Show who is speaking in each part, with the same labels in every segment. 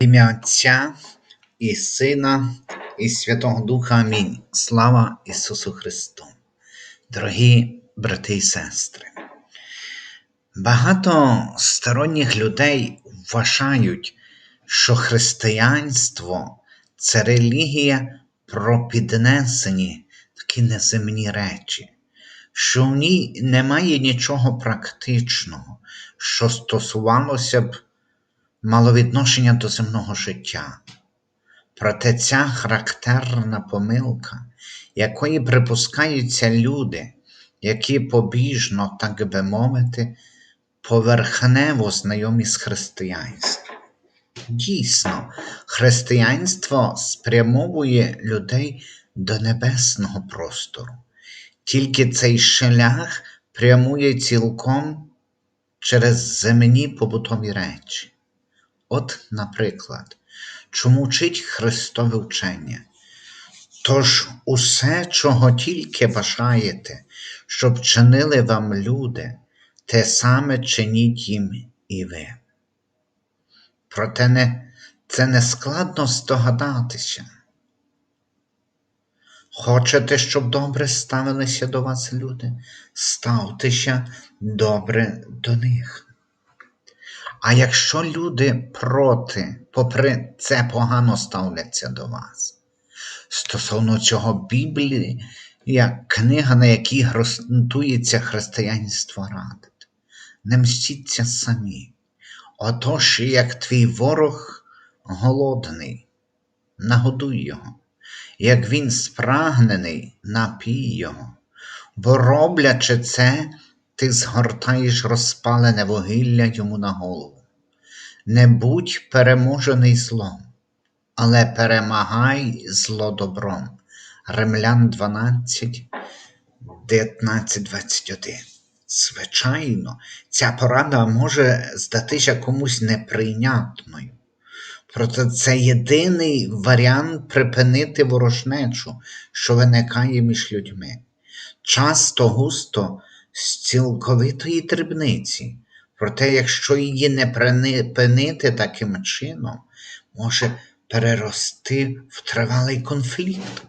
Speaker 1: Ім'я Отця і Сина, і Святого Духа Амінь. Слава Ісусу Христу! Дорогі брати і сестри! Багато сторонніх людей вважають, що християнство це релігія про піднесені такі неземні речі, що в ній немає нічого практичного, що стосувалося б мало відношення до земного життя. Проте ця характерна помилка, якої припускаються люди, які побіжно, так би мовити, поверхнево знайомі з християнством. Дійсно, християнство спрямовує людей до небесного простору, тільки цей шлях прямує цілком через земні побутові речі. От, наприклад, чому вчить Христове вчення? Тож усе, чого тільки бажаєте, щоб чинили вам люди, те саме чиніть їм і ви. Проте не, це не складно здогадатися. Хочете, щоб добре ставилися до вас люди? Ставтеся добре до них. А якщо люди проти, попри це погано ставляться до вас, стосовно цього Біблії, як книга, на якій ґрунтується християнство радить, не мстіться самі. Отож, як твій ворог голодний, нагодуй його, як він спрагнений, напій його, бо роблячи це, ти згортаєш розпалене вугілля йому на голову. Не будь переможений злом, але перемагай зло добром. Римлян 12, 19, 21. Звичайно, ця порада може здатися комусь неприйнятною. Проте це єдиний варіант припинити ворожнечу, що виникає між людьми. Часто густо з цілковитої дрібниці, проте, якщо її не припинити таким чином, може перерости в тривалий конфлікт.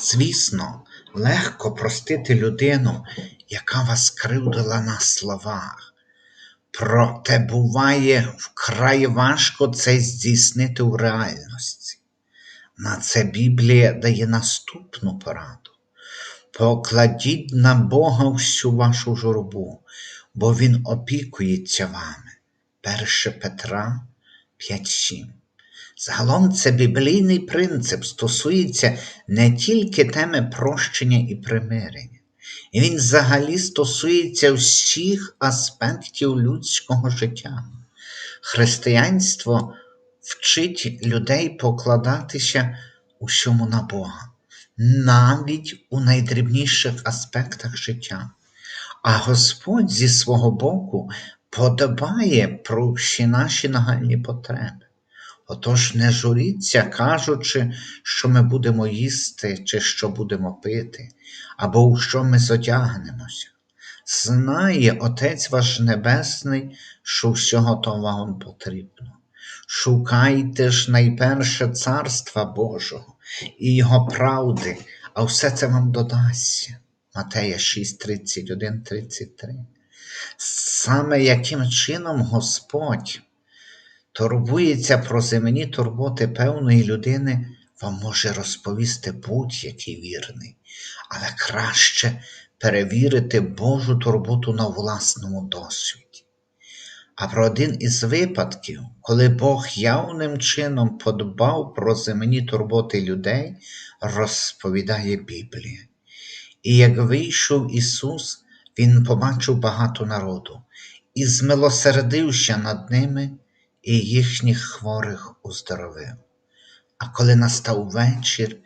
Speaker 1: Звісно, легко простити людину, яка вас кривдила на словах. Проте буває вкрай важко це здійснити у реальності. На це Біблія дає наступну пораду. Покладіть на Бога всю вашу журбу, бо Він опікується вами. 1 Петра 5.7. Загалом це біблійний принцип стосується не тільки теми прощення і примирення, і він взагалі стосується всіх аспектів людського життя. Християнство вчить людей покладатися усьому на Бога навіть у найдрібніших аспектах життя. А Господь зі свого боку подбає про всі наші нагальні потреби. Отож не журіться, кажучи, що ми будемо їсти, чи що будемо пити, або у що ми зодягнемося. Знає Отець ваш Небесний, що всього того вам потрібно. Шукайте ж найперше Царства Божого і Його правди, а все це вам додасться. Матея 6, 31, 33. Саме яким чином Господь турбується про земні турботи певної людини, вам може розповісти будь-який вірний, але краще перевірити Божу турботу на власному досвіді. А про один із випадків, коли Бог явним чином подбав про земні турботи людей, розповідає Біблія. І як вийшов Ісус, Він побачив багато народу і змилосердився над ними і їхніх хворих уздоровив. А коли настав вечір,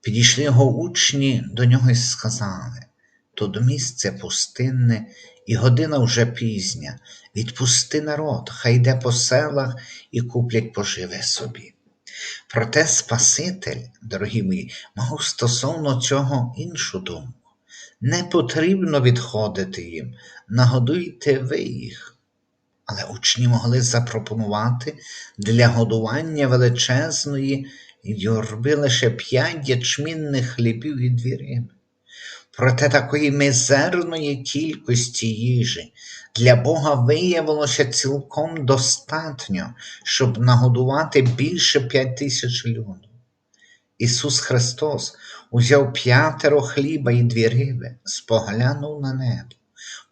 Speaker 1: підійшли його учні до нього і сказали Тут місце пустинне, і година вже пізня. Відпусти народ, хай йде по селах і куплять поживе собі. Проте Спаситель, дорогі мої, мав стосовно цього іншу думку. Не потрібно відходити їм, нагодуйте ви їх. Але учні могли запропонувати для годування величезної юрби лише п'ять ячмінних хлібів і дві. Проте такої мізерної кількості їжі для Бога виявилося цілком достатньо, щоб нагодувати більше п'ять тисяч людей. Ісус Христос узяв п'ятеро хліба і дві риби, споглянув на небо,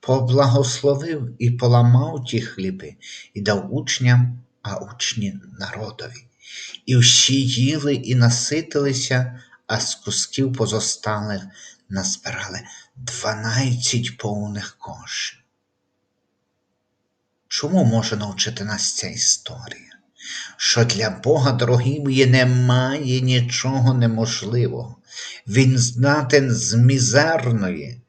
Speaker 1: поблагословив і поламав ті хліби і дав учням, а учні народові. І всі їли і наситилися, а з кусків позосталих назбирали дванадцять повних кошів. Чому може навчити нас ця історія? Що для Бога, дорогі мої, немає нічого неможливого. Він здатен з мізерної,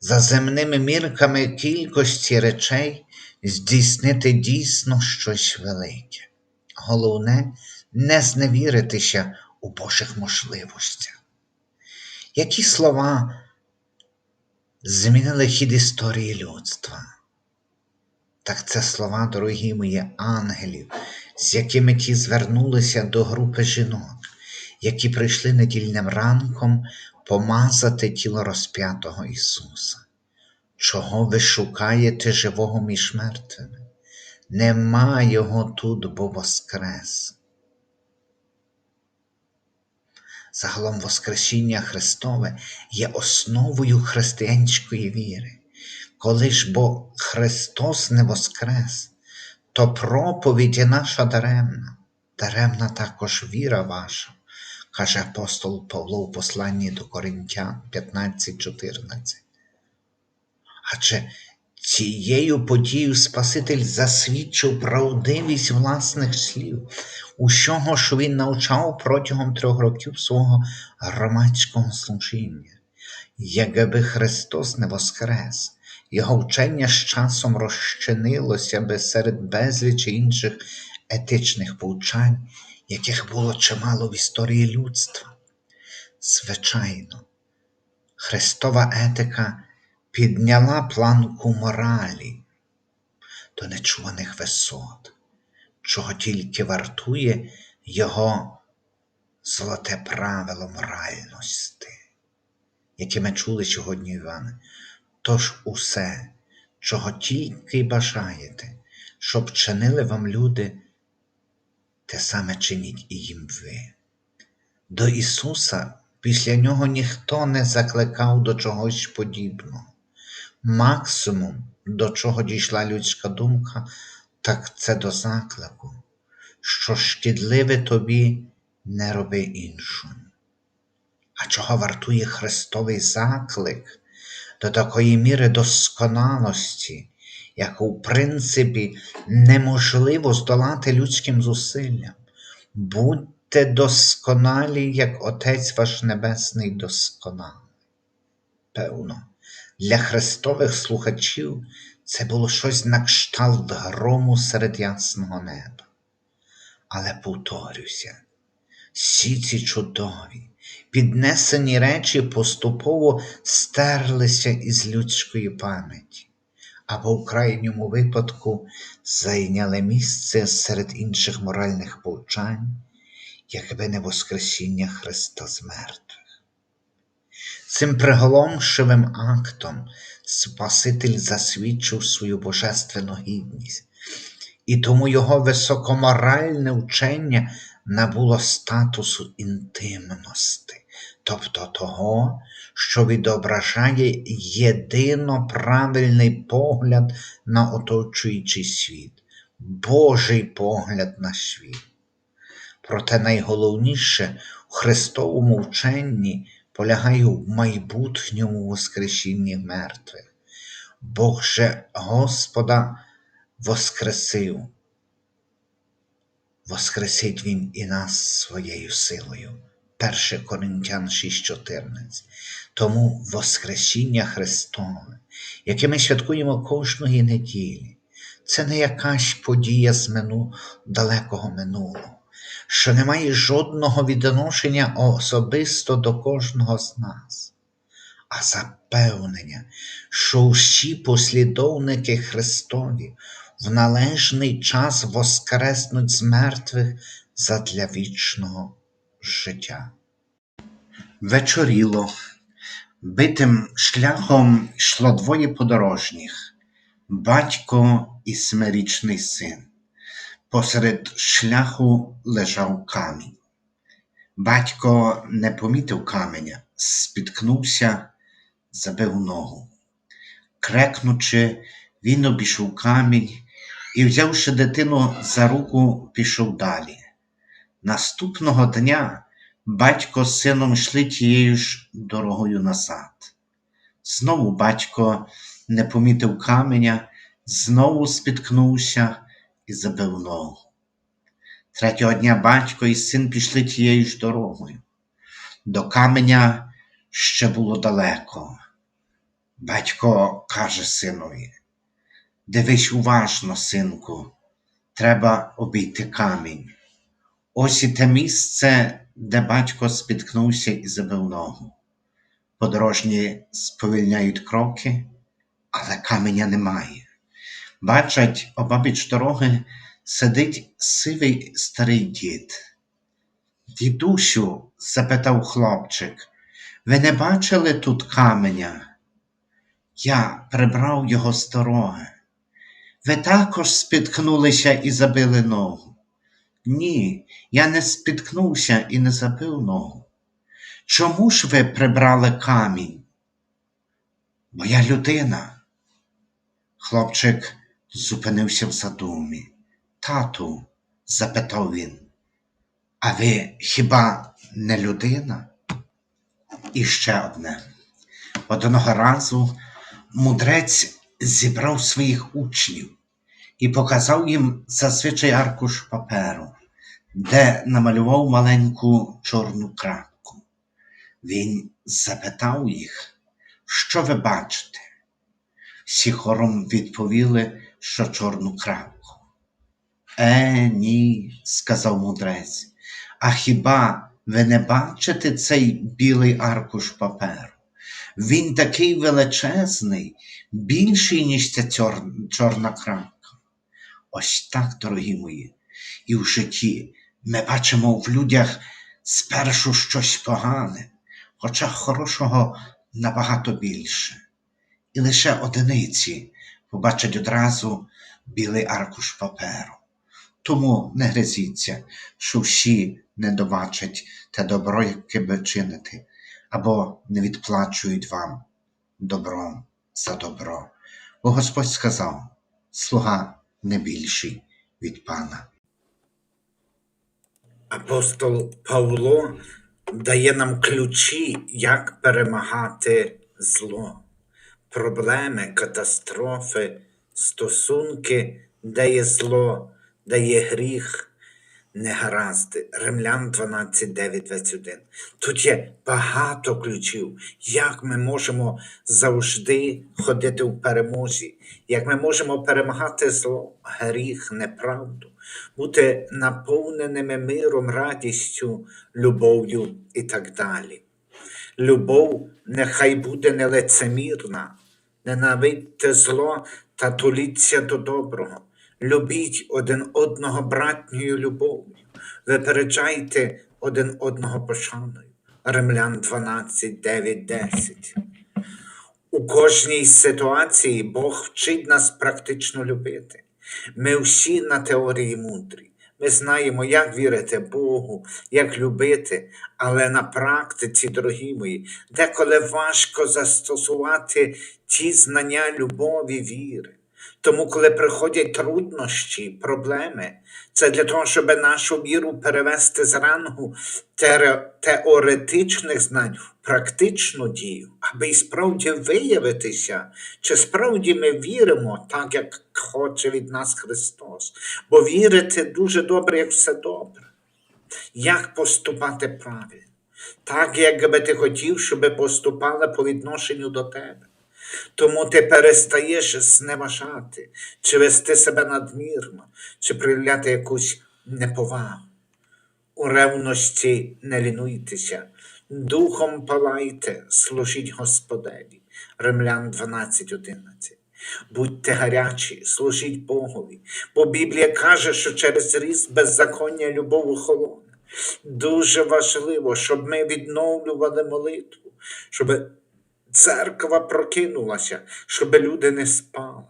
Speaker 1: за земними мірками кількості речей здійснити дійсно щось велике. Головне не зневіритися у Божих можливостях. Які слова змінили хід історії людства? Так це слова, дорогі мої ангелів, з якими ті звернулися до групи жінок, які прийшли недільним ранком помазати тіло розп'ятого Ісуса. Чого ви шукаєте живого між мертвими? Нема його тут, бо воскрес. Загалом Воскресіння Христове є основою християнської віри. Коли ж бо Христос не воскрес, то проповідь є наша даремна, даремна також віра ваша, каже апостол Павло у посланні до Коринтян 15:14. Адже цією подією Спаситель засвідчив правдивість власних слів, усього, що він навчав протягом трьох років свого громадського служіння. Якби Христос не воскрес, його вчення з часом розчинилося би серед безлічі інших етичних повчань, яких було чимало в історії людства. Звичайно, Христова етика підняла планку моралі до нечуваних висот, чого тільки вартує його золоте правило моральності, яке ми чули сьогодні, Іване. Тож усе, чого тільки бажаєте, щоб чинили вам люди, те саме чиніть і їм ви. До Ісуса після нього ніхто не закликав до чогось подібного. Максимум, до чого дійшла людська думка, так це до заклику, що шкідливе тобі не роби іншому. А чого вартує Христовий заклик? до такої міри досконалості, яку, в принципі, неможливо здолати людським зусиллям. Будьте досконалі, як Отець ваш Небесний досконалий. Певно, для Христових слухачів це було щось на кшталт грому серед ясного неба. Але повторюся, всі ці чудові, піднесені речі поступово стерлися із людської пам'яті, або в крайньому випадку зайняли місце серед інших моральних повчань, якби не Воскресіння Христа з мертвих. Цим приголомшивим актом Спаситель засвідчив свою божественну гідність, і тому його високоморальне вчення набуло статусу інтимності, тобто того, що відображає єдино правильний погляд на оточуючий світ, Божий погляд на світ. Проте найголовніше у Христовому вченні полягає в майбутньому Воскресінні мертвих. Бог же Господа воскресив, воскресить Він і нас своєю силою. 1 Коринтян 6,14. Тому Воскресіння Христове, яке ми святкуємо кожної неділі, це не якась подія з мину далекого минулого, що не має жодного відношення особисто до кожного з нас, а запевнення, що всі послідовники Христові в належний час воскреснуть з мертвих задля вічного життя. Вечоріло. Битим шляхом йшло двоє подорожніх батько і семирічний син. Посеред шляху лежав камінь. Батько не помітив каменя, спіткнувся, забив ногу. Крекнучи, він обійшов камінь і, взявши дитину за руку, пішов далі. Наступного дня батько з сином йшли тією ж дорогою назад. Знову батько не помітив каменя, знову спіткнувся і забив ногу. Третього дня батько і син пішли тією ж дорогою. До каменя ще було далеко. Батько каже синові: Дивись уважно, синку, треба обійти камінь. Ось і те місце, де батько спіткнувся і забив ногу. Подорожні сповільняють кроки, але каменя немає. Бачать, обабіч дороги сидить сивий старий дід. Дідусю, запитав хлопчик, ви не бачили тут каменя? Я прибрав його з дороги. Ви також спіткнулися і забили ногу. Ні, я не спіткнувся і не забив ногу. Чому ж ви прибрали камінь? Бо я людина. Хлопчик зупинився в задумі. Тату, запитав він, а ви хіба не людина? І ще одне. Одного разу мудрець зібрав своїх учнів і показав їм зазвичай аркуш паперу, де намалював маленьку чорну крапку. Він запитав їх, що ви бачите? Всі хором відповіли, що чорну крапку. Е, ні, сказав мудрець. А хіба ви не бачите цей білий аркуш паперу? Він такий величезний, більший, ніж ця чорна крапка. Ось так, дорогі мої, і в житті ми бачимо в людях спершу щось погане, хоча хорошого набагато більше. І лише одиниці побачать одразу білий аркуш паперу. Тому не гризіться, що всі не добачать те добро, яке ви чините, або не відплачують вам добром за добро. Бо Господь сказав: слуга не більший від пана.
Speaker 2: Апостол Павло дає нам ключі, як перемагати зло, проблеми, катастрофи, стосунки, де є зло, де є гріх, негаразди. Римлян 12, 9, 21. Тут є багато ключів, як ми можемо завжди ходити в перемозі, як ми можемо перемагати зло, гріх, неправду, бути наповненими миром, радістю, любов'ю і так далі. Любов нехай буде нелицемірна, ненавидьте зло та туліться до доброго. Любіть один одного братньою любов'ю, випереджайте один одного пошаною. Римлян 12, 9, 10. У кожній ситуації Бог вчить нас практично любити. Ми всі на теорії мудрі. Ми знаємо, як вірити Богу, як любити, але на практиці, дорогі мої, деколи важко застосувати ті знання любові, віри. Тому, коли приходять труднощі, проблеми, це для того, щоб нашу віру перевести з рангу теоретичних знань в практичну дію, аби і справді виявитися, чи справді ми віримо так, як хоче від нас Христос. Бо вірити дуже добре, як все добре. Як поступати правильно? Так, як би ти хотів, щоб поступали по відношенню до тебе. Тому ти перестаєш зневажати, чи вести себе надмірно, чи проявляти якусь неповагу. У ревності не лінуйтеся, духом палайте, служіть Господеві. Римлян 12.11. Будьте гарячі, служіть Богові, бо Біблія каже, що через ріст беззаконня любов охолоне. Дуже важливо, щоб ми відновлювали молитву, щоб церква прокинулася, щоб люди не спали.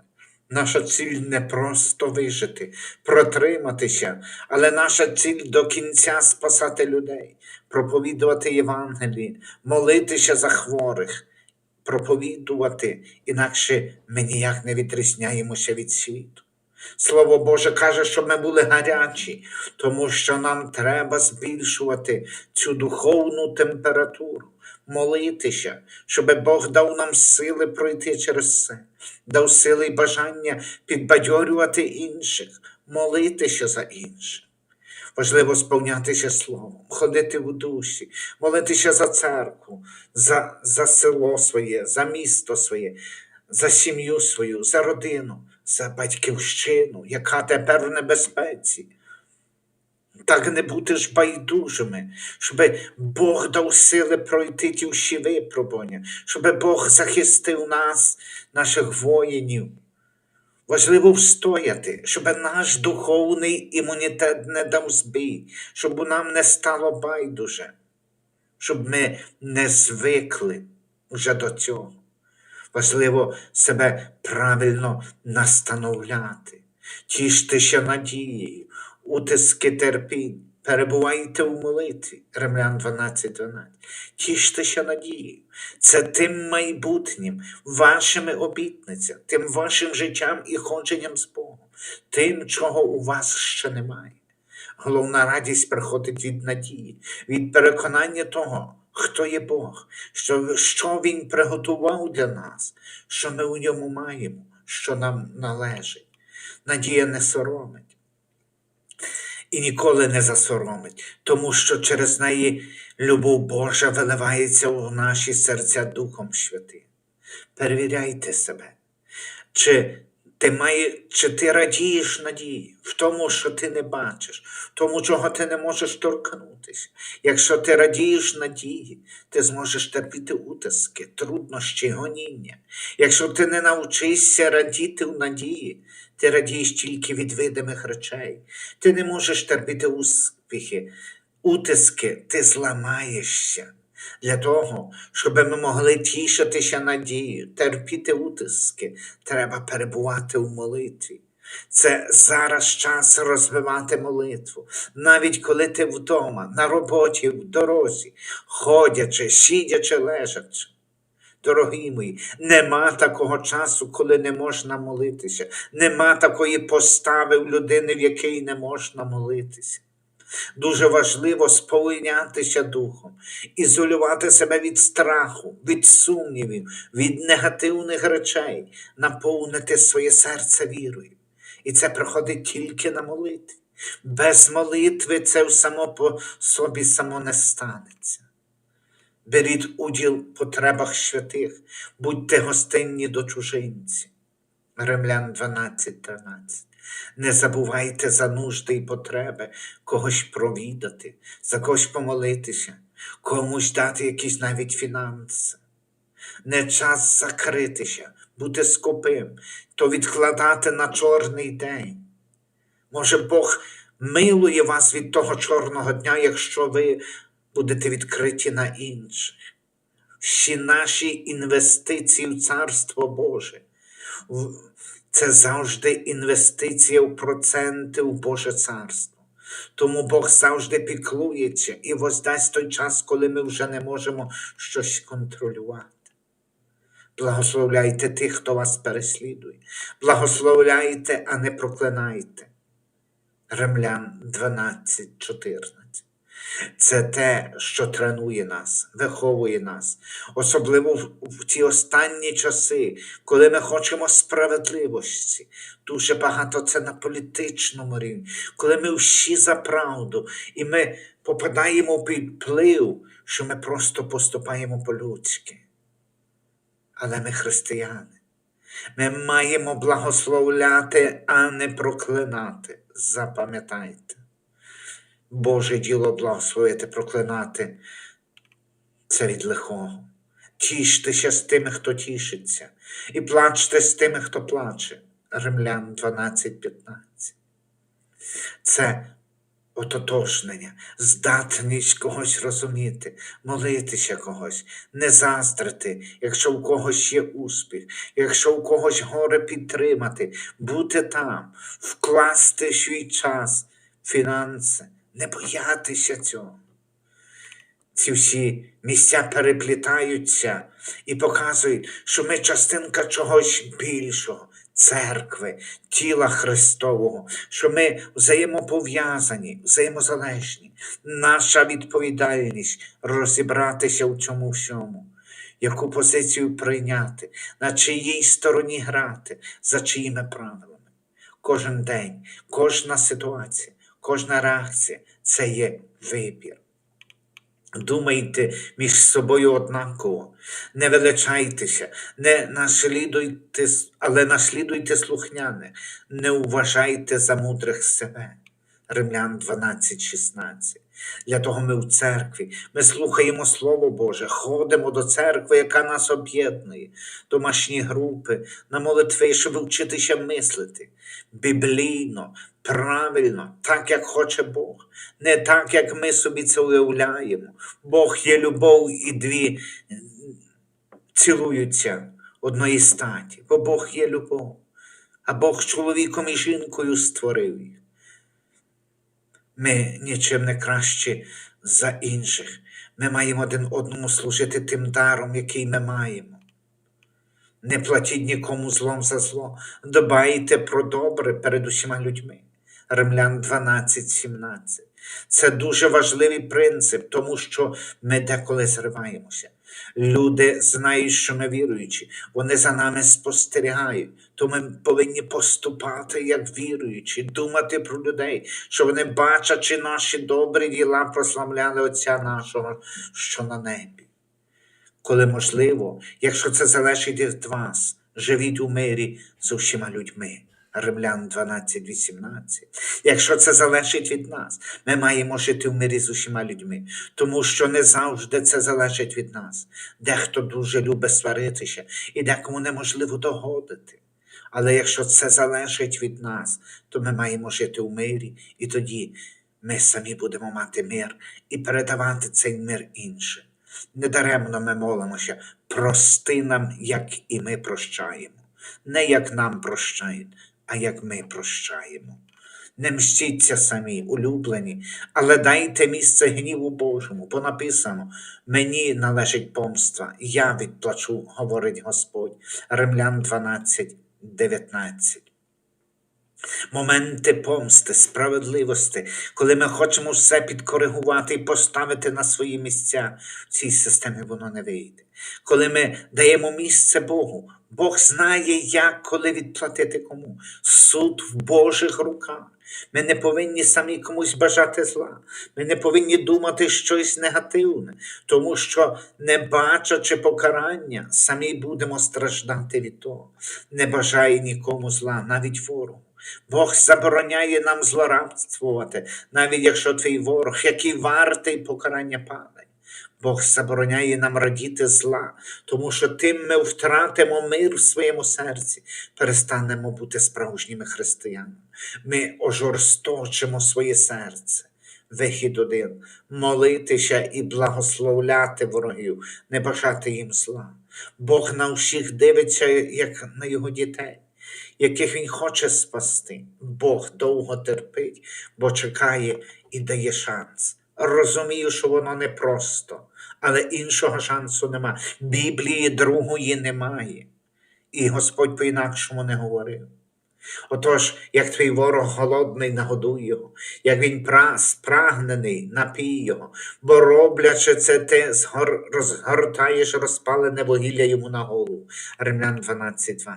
Speaker 2: Наша ціль не просто вижити, протриматися, але наша ціль до кінця спасати людей, проповідувати Євангеліє, молитися за хворих, проповідувати, інакше ми ніяк не відрізняємося від світу. Слово Боже каже, щоб ми були гарячі, тому що нам треба збільшувати цю духовну температуру, молитися, щоб Бог дав нам сили пройти через це, дав сили і бажання підбадьорювати інших, молитися за інших. Важливо сповнятися словом, ходити в душі, молитися за церкву, за, за село своє, за місто своє, за сім'ю свою, за родину, за батьківщину, яка тепер в небезпеці. Так не бути ж байдужими, щоб Бог дав сили пройти ті всі випробування, щоб Бог захистив нас, наших воїнів. Важливо встояти, щоб наш духовний імунітет не дав збій, щоб нам не стало байдуже, щоб ми не звикли вже до цього. Важливо себе правильно настановляти, тіштеся надією, утиски терпінь, перебувайте у молитві, Римлян 12, 12. Тіштеся надією. Це тим майбутнім, вашими обітницями, тим вашим життям і ходженням з Богом, тим, чого у вас ще немає. Головна радість приходить від надії, від переконання того, хто є Бог, що, що Він приготував для нас, що ми у ньому маємо, що нам належить. Надія не соромить і ніколи не засоромить, тому що через неї любов Божа виливається у наші серця Духом Святим. Перевіряйте себе, чи ти, має, чи ти радієш надії в тому, що ти не бачиш, тому, чого ти не можеш торкнутися. Якщо ти радієш надії, ти зможеш терпіти утиски, труднощі, гоніння. Якщо ти не навчишся радіти в надії, ти радієш тільки від видимих речей. Ти не можеш терпіти успіхи, утиски, ти зламаєшся. Для того, щоб ми могли тішитися надією, терпіти утиски, треба перебувати в молитві. Це зараз час розвивати молитву, навіть коли ти вдома, на роботі, в дорозі, ходячи, сидячи, лежачи. Дорогі мої, нема такого часу, коли не можна молитися, нема такої постави в людини, в якій не можна молитися. Дуже важливо сповийнятися духом, ізолювати себе від страху, від сумнівів, від негативних речей, наповнити своє серце вірою. І це приходить тільки на молитві. Без молитви це само по собі само не станеться. Беріть уділ в потребах святих, будьте гостинні до чужинців. Римлян 12, 13. Не забувайте за нужди і потреби когось провідати, за когось помолитися, комусь дати якісь навіть фінанси. Не час закритися, бути скупим, то відкладати на чорний день. Може, Бог милує вас від того чорного дня, якщо ви будете відкриті на інших. Всі наші інвестиції в Царство Боже. Це завжди інвестиція в проценти в Боже Царство. Тому Бог завжди піклується і воздасть той час, коли ми вже не можемо щось контролювати. Благословляйте тих, хто вас переслідує. Благословляйте, а не проклинайте. Римлян 12, 14. Це те, що тренує нас, виховує нас, особливо в, ті останні часи, коли ми хочемо справедливості. Дуже багато це на політичному рівні, коли ми всі за правду, і ми попадаємо під вплив, що ми просто поступаємо по-людськи. Але ми християни. Ми маємо благословляти, а не проклинати. Запам'ятайте. Боже діло благословити, проклинати це від лихого. Тіштеся з тими, хто тішиться, і плачте з тими, хто плаче. Римлян 12.15. Це ототожнення, здатність когось розуміти, молитися когось, не заздрити, якщо у когось є успіх, якщо у когось горе підтримати, бути там, вкласти свій час, фінанси, не боятися цього. Ці всі місця переплітаються і показують, що ми частинка чогось більшого, церкви, тіла Христового, що ми взаємопов'язані, взаємозалежні. Наша відповідальність розібратися у цьому всьому, яку позицію прийняти, на чиїй стороні грати, за чиїми правилами. Кожен день, кожна ситуація, кожна реакція це є вибір. Думайте між собою однаково, не величайтеся, не наслідуйте, але наслідуйте слухняне, не уважайте за мудрих себе. Римлян 12.16. Для того ми в церкві, ми слухаємо Слово Боже, ходимо до церкви, яка нас об'єднує, домашні групи, на молитви, щоб вчитися мислити біблійно, правильно, так, як хоче Бог, не так, як ми собі це уявляємо. Бог є любов і дві цілуються одної статі, бо Бог є любов, а Бог чоловіком і жінкою створив їх. Ми нічим не кращі за інших. Ми маємо один одному служити тим даром, який ми маємо. Не платіть нікому злом за зло, дбайте про добре перед усіма людьми. Римлян 12, 17. Це дуже важливий принцип, тому що ми деколи зриваємося. Люди знають, що ми віруючі, вони за нами спостерігають, то ми повинні поступати як віруючі, думати про людей, що вони бачачи наші добрі діла, прославляли Отця нашого, що на небі коли можливо, якщо це залежить від вас, живіть у мирі з усіма людьми. Римлян 12.18. Якщо це залежить від нас, ми маємо жити в мирі з усіма людьми, тому що не завжди це залежить від нас. Дехто дуже любить сваритися, і декому неможливо догодити. Але якщо це залежить від нас, то ми маємо жити у мирі, і тоді ми самі будемо мати мир і передавати цей мир іншим. Недаремно ми молимося, прости нам, як і ми прощаємо. Не як нам прощають, а як ми прощаємо. Не мстіться самі, улюблені, але дайте місце гніву Божому, бо написано: мені належить помства, я відплачу, говорить Господь. Римлян 12, 19 моменти помсти, справедливості, коли ми хочемо все підкоригувати і поставити на свої місця, в цій системі воно не вийде. Коли ми даємо місце Богу, Бог знає, як коли відплатити кому. Суд в Божих руках. Ми не повинні самі комусь бажати зла. Ми не повинні думати щось негативне, тому що, не бачачи покарання, самі будемо страждати від того. Не бажає нікому зла, навіть ворогу. Бог забороняє нам злорадствувати, навіть якщо твій ворог, який вартий покарання падає. Бог забороняє нам радіти зла, тому що тим ми втратимо мир в своєму серці, перестанемо бути справжніми християнами. Ми ожорсточимо своє серце. Вихід один молитися і благословляти ворогів, не бажати їм зла. Бог на всіх дивиться, як на його дітей, яких Він хоче спасти. Бог довго терпить, бо чекає і дає шанс. Розумію, що воно непросто, але іншого шансу нема. Біблії другої немає. І Господь по-інакшому не говорив. Отож, як твій ворог голодний, нагодуй його, як він пра- спрагнений, напій його, бо роблячи це, ти згор... розгортаєш розпалене вугілля йому на голову. Римлян 12.20.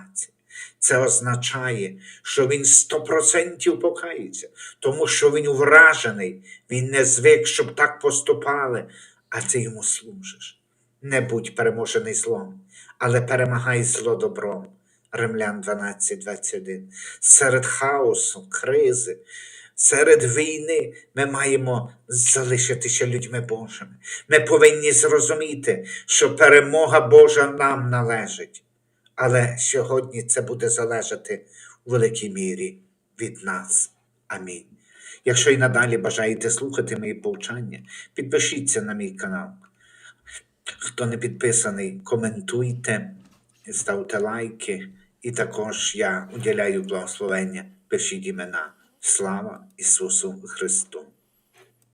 Speaker 2: Це означає, що він сто процентів покається, тому що він вражений, він не звик, щоб так поступали, а ти йому служиш. Не будь переможений злом, але перемагай зло добром. Римлян 12.21. Серед хаосу, кризи, Серед війни ми маємо залишитися людьми Божими. Ми повинні зрозуміти, що перемога Божа нам належить. Але сьогодні це буде залежати у великій мірі від нас. Амінь. Якщо і надалі бажаєте слухати мої повчання, підпишіться на мій канал. Хто не підписаний, коментуйте, ставте лайки, і також я уділяю благословення, пишіть імена. Слава Ісусу Христу!